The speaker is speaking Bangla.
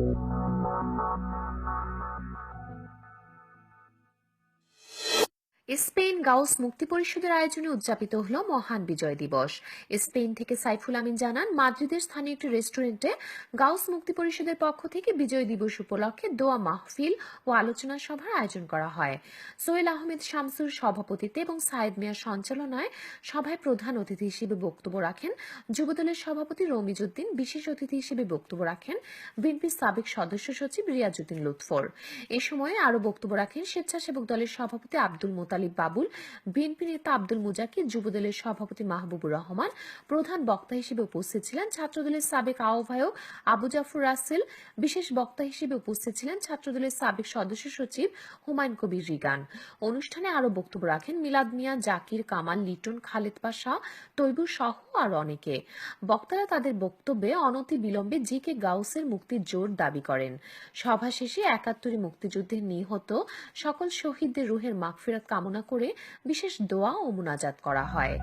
Thank you. স্পেন গাউস মুক্তি পরিষদের আয়োজনে উদযাপিত হল মহান বিজয় দিবস। স্পেন থেকে সাইফুল আমিন জানান, মাদ্রিদের স্থানীয় একটি রেস্টুরেন্টে গাউস মুক্তি পরিষদের পক্ষ থেকে বিজয় দিবস উপলক্ষে দোয়া মাহফিল ও আলোচনা সভার আয়োজন করা হয়। সোহেল আহমেদ শামসুর সভাপতিত্বে এবং সায়েদ মিয়ার সঞ্চালনায় সভায় প্রধান অতিথি হিসেবে বক্তব্য রাখেন যুবদলের সভাপতি রমিজউদ্দিন, বিশেষ অতিথি হিসেবে বক্তব্য রাখেন বিএনপির সাবেক সদস্য সচিব রিয়াজউদ্দিন লুৎফর। এ সময় আরও বক্তব্য রাখেন স্বেচ্ছাসেবক দলের সভাপতি আব্দুল মোতালিব বাবুল বিএনপি নেতা আব্দুল মুজাকির যুবদলের সভাপতি মাহবুবুর রহমান, প্রধান বক্তা হিসেবে উপস্থিত ছিলেন ছাত্রদলের সাবেক আহ্বায়ক আবু জাফর রাসেল, বিশেষ বক্তা হিসেবে উপস্থিত ছিলেন ছাত্রদলের সাবেক সদস্য সচিব হুমায়ুন কবির রিগান। অনুষ্ঠানে আরও বক্তব্য রাখেন মিলাদ মিয়া, জাকির কামাল, লিটন খালেদ পাশা তৈবুর সহ আর অনেকে। বক্তারা তাদের বক্তব্যে অনতি বিলম্বে জি কে গাউসের মুক্তির জোর দাবি করেন। সভা শেষে একাত্তরে মুক্তিযুদ্ধে নিহত সকল শহীদদের রুহের মাগফিরাত কামনা করে বিশেষ দোয়া ও মোনাজাত করা হয়।